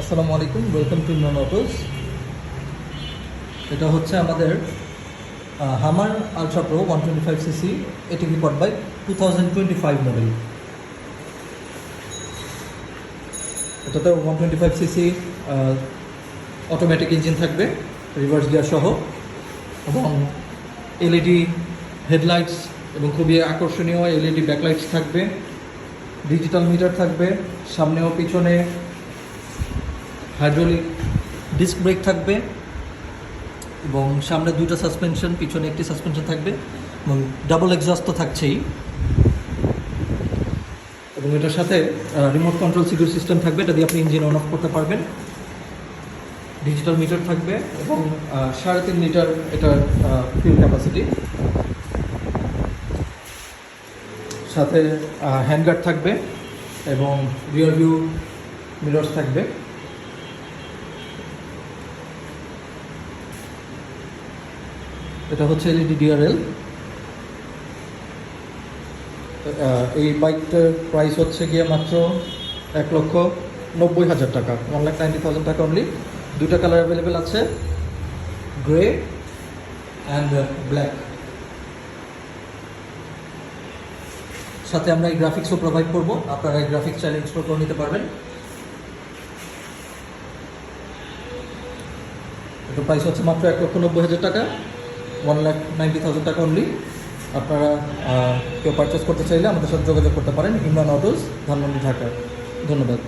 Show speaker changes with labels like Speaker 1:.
Speaker 1: আসসালামু আলাইকুম welcome to non autos এটা হচ্ছে আমাদের Hummer ultra pro one twenty five CC এটি report by two thousand twenty five model এটাতে one twenty five CC automatic engine থাকবে রিভার্স গিয়ার সহ, এবং এলইডি হেডলাইটস এবং খুবই আকর্ষণীয় এলইডি ব্যাকলাইটস থাকবে ডিজিটাল মিটার থাকবে সামনে ও পিছনে হাইড্রোলিক ডিস্ক ব্রেক থাকবে এবং সামনে দুইটা সাসপেনশন পিছনে একটি সাসপেনশন থাকবে এবং ডাবল এক্সস্ট তো থাকছেই। এবং এটার সাথে রিমোট কন্ট্রোল সিকিউর সিস্টেম থাকবে, এটা দিয়ে আপনি ইঞ্জিন অন অফ করতে পারবেন। ডিজিটাল মিটার থাকবে এবং সাড়ে তিন লিটার এটার ফিউল ক্যাপাসিটি সাথে হ্যান্ডগার্ড থাকবে এবং রিয়ার ভিউ মিরর্স থাকবে। এটা হচ্ছে এলইডি ডিআরএল এই বাইকটার প্রাইস হচ্ছে গিয়ে মাত্র এক লক্ষ নব্বই হাজার টাকা। One lakh ninety thousand taka only দুইটা কালার অ্যাভেলেবেল আছে। গ্রে অ্যান্ড ব্ল্যাক সাথে আমরা এই গ্রাফিক্সও প্রোভাইড করব। আপনারা এই গ্রাফিক্স চাইলে ইনস্টল করে নিতে পারবেন। এটা প্রাইস হচ্ছে মাত্র এক লক্ষ নব্বই হাজার টাকা। One lakh ninety thousand taka only আপনারা কেউ পারচেস করতে চাইলে আমাদের সাথে যোগাযোগ করতে পারেন। ইমরান অটোস ধানমন্ডি ঢাকা ধন্যবাদ।